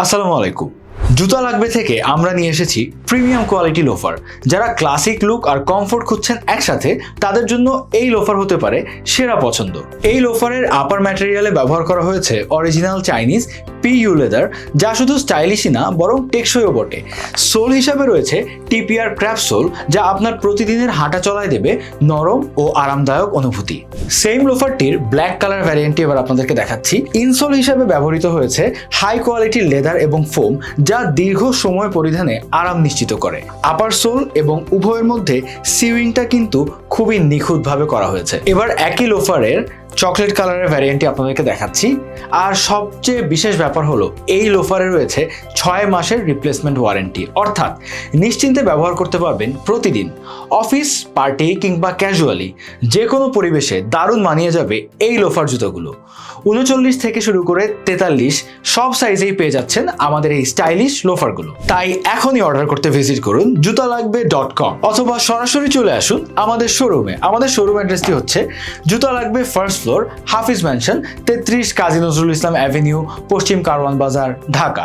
আসসালামু আলাইকুম। জুতা লাগবে থেকে আমরা নিয়ে এসেছি প্রিমিয়াম কোয়ালিটি লোফার যারা ক্লাসিক লুক আর কমফোর্ট খুঁজছেন একসাথে, তাদের জন্য এই লোফার হতে পারে সেরা পছন্দ। এই লোফারের আপার ম্যাটেরিয়ালে ব্যবহার করা হয়েছে অরিজিনাল চাইনিজ পিইউ লেদার যা শুধু স্টাইলিশই না, বরং টেকসইও বটে। সোল হিসাবে রয়েছে টিপিআর ক্র্যাপ সোল, যা আপনার প্রতিদিনের হাঁটা চলায় দেবে নরম ও আরামদায়ক অনুভূতি। সেম লোফারটির ব্ল্যাক কালার ভ্যারিয়েন্টটি এবার আপনাদেরকে দেখাচ্ছি। ইনসোল হিসাবে ব্যবহৃত হয়েছে হাই কোয়ালিটির লেদার এবং ফোম যা দীর্ঘ সময় পরিধানে আরাম নিশ্চিত করে। আপার সোল এবং উভয়ের মধ্যে সিউইংটা কিন্তু খুবই নিখুঁতভাবে করা হয়েছে। এবার একই লোফারের চকলেট কালারের ভ্যারিয়েন্টটি আপনাদেরকে দেখাচ্ছি। আর সবচেয়ে বিশেষ ব্যাপার হলো, এই লোফারে রয়েছে ছয় মাসের রিপ্লেসমেন্ট ওয়ারেন্টি অর্থাৎ নিশ্চিন্তে ব্যবহার করতে পারবেন প্রতিদিন অফিস পার্টি কিংবা ক্যাজুয়ালি যে কোনো পরিবেশে দারুণ মানিয়ে যাবে এই লোফার জুতোগুলো। উনচল্লিশ থেকে শুরু করে তেতাল্লিশ, সব সাইজেই পেয়ে যাচ্ছেন আমাদের এই স্টাইলিশ লোফারগুলো তাই এখনই অর্ডার করতে ভিজিট করুন জুতা লাগবে ডট কম অথবা সরাসরি চলে আসুন আমাদের শোরুমে আমাদের শোরুম অ্যাড্রেসটি হচ্ছে জুতা লাগবে ফার্স্ট ফ্লোর হাফিজ ম্যানশন তেত্রিশ কাজী নজরুল ইসলাম অ্যাভিনিউ পশ্চিম কারওয়ান বাজার ঢাকা।